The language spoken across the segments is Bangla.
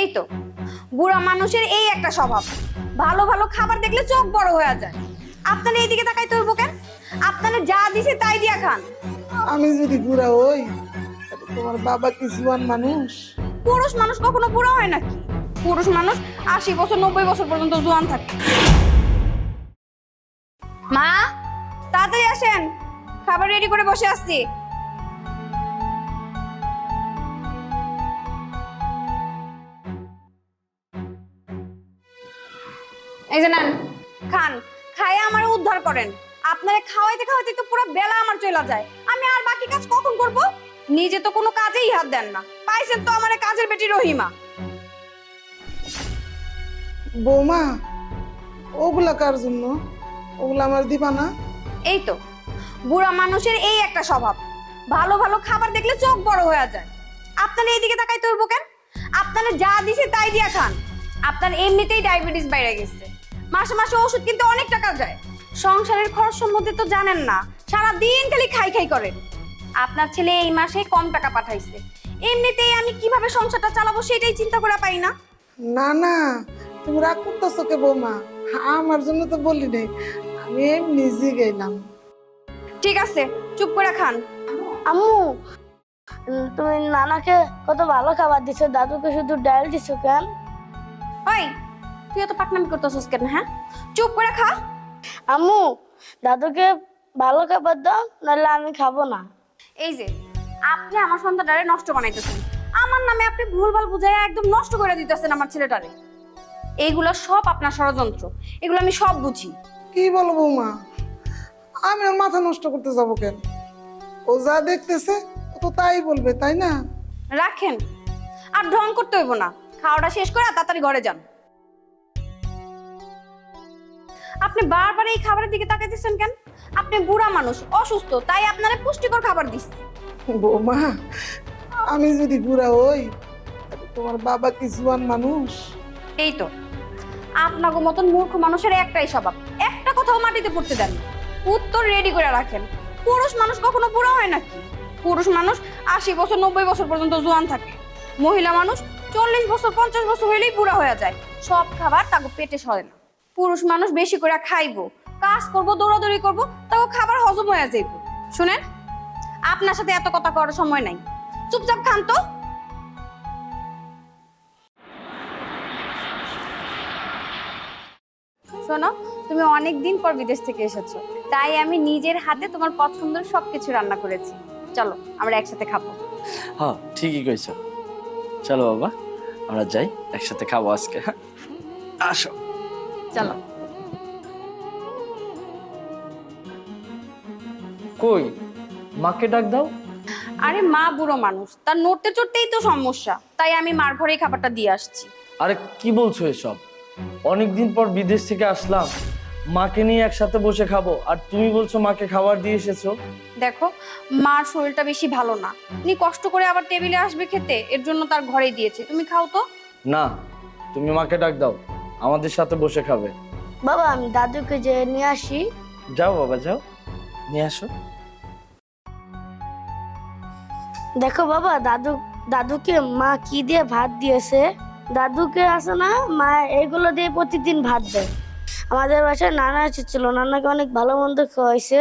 এই তো বুড়া মানুষের এই একটা স্বভাব। ভালো ভালো খাবার দেখলে চোখ বড় হয়ে যায়। আপনারা এইদিকে তাকাইতে হইব কেন? আপনারা যা দিছে তাই দিয়া খান। আমি যদি বুড়া হই তাহলে তোমার বাবা কি জুয়ান মানুষ? পুরুষ মানুষ কখনো বুড়া হয় নাকি? পুরুষ মানুষ আশি বছর নব্বই বছর পর্যন্ত জোয়ান থাকে। মা তাড়াতাড়ি আসেন। খাবার রেডি করে বসে আসছি। এই যে নেন খান খাইয়ে আমার উদ্ধার করেন। আপনারা খাওয়াইতে খাওয়াইতে তো পুরো বেলা আমার চলে যায়। আমি আর বাকি কাজ কখন করব? নিজে তো কোনো কাজেই হাত দেন না। পাইছেন তো আমার কাজের বেটি রহিমা। বৌমা ওগুলা কার জন্য? ওগুলা আমার দিবা না এই তো বুড়া মানুষের এই একটা স্বভাব। ভালো ভালো খাবার দেখলে চোখ বড় হয়ে যায়। আপনারা এইদিকে তাকাইতে হইব কেন? আপনারা যা দিছে তাই দিয়া খান। আপনার এমনিতেই ডায়াবেটিস বাইরে গেছে। মাসে মাসে ওষুধ কিনতে অনেক টাকা যায়। সংসারের খরচ সম্বন্ধে তো জানেন না। সারা দিন খালি খাই খাই করেন আপনার ছেলে এই মাসে কম টাকা পাঠাইছে। এমনিতেই আমি কীভাবে সংসারটা চালাবো সেটাই চিন্তা করা পাই না। না না তুমি রাগ করতেছো কে বৌমা? আমার জন্য তো বলি নাই। আমি নিজে গেলাম ঠিক আছে চুপ করে খান। আম্মু তুমি নানাকে কত ভালো খাবার দিছো দাদুকে শুধু ডাল দিছো কেন? ওই তুই এত পাকনামি করতেছিস কেন হ্যাঁ? চুপ করে খা। আম্মু দাদুকে ভালো খাবার দাও নাহলে আমি খাব না। এই যে আপনি আমার সন্তানটারে নষ্ট বানাইতেছেন। আমার নামে আপনি ভুলভাল বুঝাই একদম নষ্ট করে দিতেছেন আমার ছেলেটারে। এইগুলো সব আপনার ষড়যন্ত্র। এগুলো আমি সব বুঝি। কি বলব বৌমা? আমি ওর মাথা নষ্ট করতে যাব কেন? ও যা দেখতেছে ও তো তাই বলবে তাই না? রাখেন। আর ঢং করতে হইব না। খাওয়াটা শেষ করে তাড়াতাড়ি ঘরে যান। আপনি বারবার এই খাবারের দিকে তাকাইতেছেন কেন? আপনি বুড়া মানুষ অসুস্থ তাই আপনারা পুষ্টিকর খাবার দিচ্ছি। বৌমা আমি যদি বুড়া হই তোমার বাবা কি জুয়ান মানুষ? এই তো আপনাকে মতন মূর্খ মানুষের একটাই স্বভাব একটা কথাও মাটিতে পড়তে দেন উত্তর রেডি করে রাখেন। পুরুষ মানুষ কখনো বুড়া হয় নাকি? পুরুষ মানুষ আশি বছর নব্বই বছর পর্যন্ত জোয়ান থাকে। মহিলা মানুষ চল্লিশ বছর পঞ্চাশ বছর হইলেই বুড়া হয়ে যায়। সব খাবার তাকে পেটে সরে না। পুরুষ মানুষ বেশি করে খাইবো। কাজ করব, দৌড়াদৌড়ি করব তাকে খাবার হজম হয়ে যাইব। শুনেন, আপনার সাথে এত কথা করার সময় নাই। চুপচাপ খান তো। শোনো, তুমি অনেক দিন পর বিদেশ থেকে এসেছ। তাই আমি নিজের হাতে তোমার পছন্দের সবকিছু রান্না করেছি। চলো, আমরা একসাথে খাব। হ্যাঁ ঠিকই কইছো। চলো বাবা, আমরা যাই, একসাথে খাব আজকে হ্যাঁ? আসো। চলো। কই? মাকে ডাক দাও। আরে মা বুড়ো মানুষ তার নড়তে চড়তেই তো সমস্যা তাই আমি মার ঘরেই খাবারটা দিয়ে আসছি। আরে কি বলছো এসব? অনেকদিন পর বিদেশ থেকে আসলাম মাকে নিয়ে একসাথে বসে খাব আর তুমি বলছো মাকে খাবার দিয়ে এসেছ। দেখো মার শরীরটা বেশি ভালো না। উনি কষ্ট করে আবার টেবিলে আসবে খেতে এর জন্য তার ঘরেই দিয়েছে। তুমি খাও তো। না তুমি মাকে ডাক দাও। আমাদের সাথে বসে খাবে। বাবা আমি দাদুকে যে নিয়ে আসি। যাও বাবা যাও। নিয়ে আসো। দেখো বাবা দাদু দাদুকে মা কি দিয়ে ভাত দিয়েছে? দাদুকে আছে না মা এগুলো দিয়ে প্রতিদিন ভাত দেয়। আমাদের বাসায় নানা এসেছিল নানাকে অনেক ভালো মন্দ খাওয়াইছে।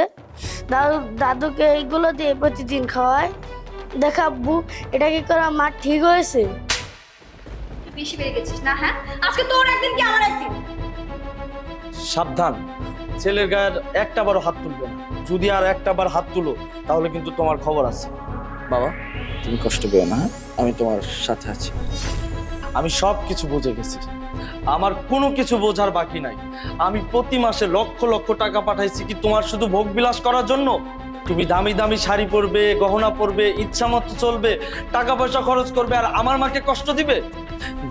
দাদু দাদুকে এইগুলো দিয়ে প্রতিদিন খাওয়ায়। দেখা আব্বু এটা কি করা মা ঠিক হয়েছে? বেশি বেড়ে গেছিস না হ্যাঁ? আজকে তোর একদিন কি আমার একদিন? সাবধান। ছেলের গায়ের একটা বারও হাত তুলবে না। যদি আর একটা বার হাত তুলো, তাহলে কিন্তু তোমার খবর আছে। বাবা, তুমি কষ্ট পেও না হ্যাঁ? আমি তোমার সাথে আছি। আমি সব কিছু বুঝে গেছি। আমার কোনো কিছু বোঝার বাকি নাই। আমি প্রতি মাসে লক্ষ লক্ষ টাকা পাঠাইছি কি তোমার শুধু ভোগ বিলাস করার জন্য? তুমি দামি দামি শাড়ি পরবে, গহনা পরবে, ইচ্ছা মতো চলবে, টাকা পয়সা খরচ করবে, আর আমার মাকে কষ্ট দিবে?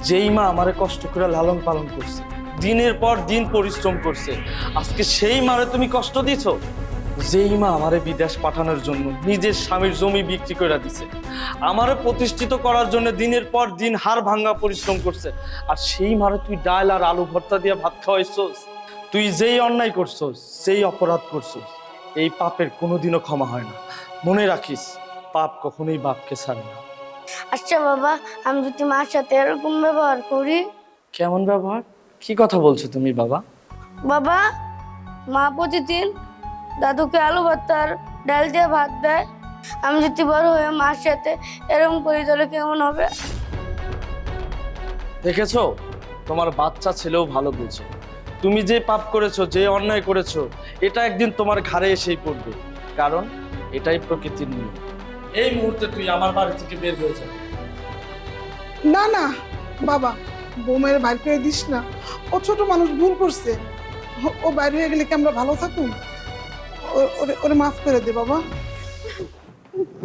যেই মা আমারে কষ্ট করে লালন পালন করছে, দিনের পর দিন পরিশ্রম করছে, আজকে সেই মারে তুমি কষ্ট দিছো? যেই মা আমারে বিদেশ পাঠানোর জন্য নিজের স্বামীর জমি বিক্রি করে দিছে, আমারে প্রতিষ্ঠিত করার জন্য দিনের পর দিন হাড় ভাঙ্গা পরিশ্রম করছে, আর সেই মারে তুই ডাল আর আলু ভর্তা দিয়ে ভাত খাওয়াইছস? তুই যেই অন্যায় করছস, সেই অপরাধ করছস, এই পাপের কোনোদিনও ক্ষমা হয় না। মনে রাখিস, পাপ কখনোই বাপকে ছাড়ে না। আচ্ছা বাবা আমি যদি মার সাথে এরকম ব্যবহার করি? কেমন ব্যবহার? কি কথা বলছো তুমি বাবা? বাবা মা প্রতিদিন দাদুকে আলু ভর্তার ডাল দিয়ে ভাত দেয়। আমি যদি বড় হয়ে মার সাথে এরকম করি তাহলে কেমন হবে? দেখেছ? তোমার বাচ্চা ছেলেও ভালো বুঝে। তুমি যে পাপ করেছ যে অন্যায় করেছ এটা একদিন তোমার ঘাড়ে এসেই পড়বে। কারণ এটাই প্রকৃতির নিয়ম। এই মুহূর্তে তুই আমার বাড়ি থেকে বের হয়ে যাবে না না বাবা বৌমায়ের বাইর করে দিস না। ও ছোট মানুষ ভুল করছে। ও- বাইরে হয়ে গেলে কি আমরা ভালো থাকুন ও- ওরে ওরে মাফ করে দে বাবা।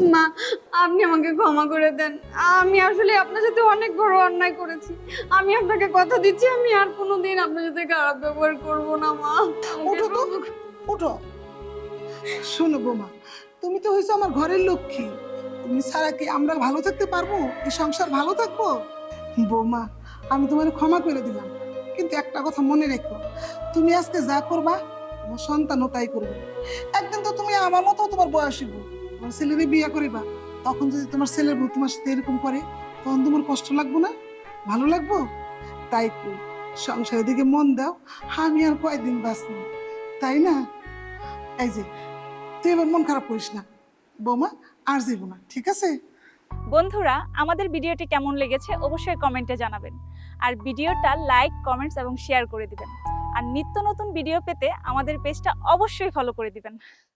মা আপনি আমাকে ক্ষমা করে দেন। আমি আসলে আপনার সাথে অনেক বড় অন্যায় করেছি। আমি আপনাকে কথা দিচ্ছি আমি আর কোনোদিন আপনার সাথে খারাপ ব্যবহার করব না মা। ওঠো তো ওঠো শোনো বৌমা তুমি তো হয়েছো আমার ঘরের লক্ষ্মী। তুমি ছাড়া কি আমরা ভালো থাকতে পারব? এই সংসার ভালো থাকব? বৌমা, আমি তোমার ক্ষমা করে দিলাম। কিন্তু একটা কথা মনে রেখো, তুমি আজকে যা করবা, তোমার সন্তানও তাই করবে। একদিন তো তুমি আমার মতো তোমার বয়স হইব। তোমার ছেলেরে বিয়ে করিবা। তখন যদি তোমার ছেলের বউ তোমার সাথে এরকম করে, তখন তোমার কষ্ট লাগবো না? ভালো লাগবো? তাই কই সংসারের দিকে মন দাও। আমি আর কয়দিন বাঁচবো? তাই না? এই যে তুই এবার মন খারাপ করিস না। বৌমা, আর যাইব না, ঠিক আছে? বন্ধুরা, আমাদের ভিডিওটি কেমন লেগেছে অবশ্যই কমেন্টে জানাবেন। আর ভিডিওটা লাইক, কমেন্টস এবং শেয়ার করে দিবেন। আর নিত্য নতুন ভিডিও পেতে আমাদের পেজটা অবশ্যই ফলো করে দিবেন।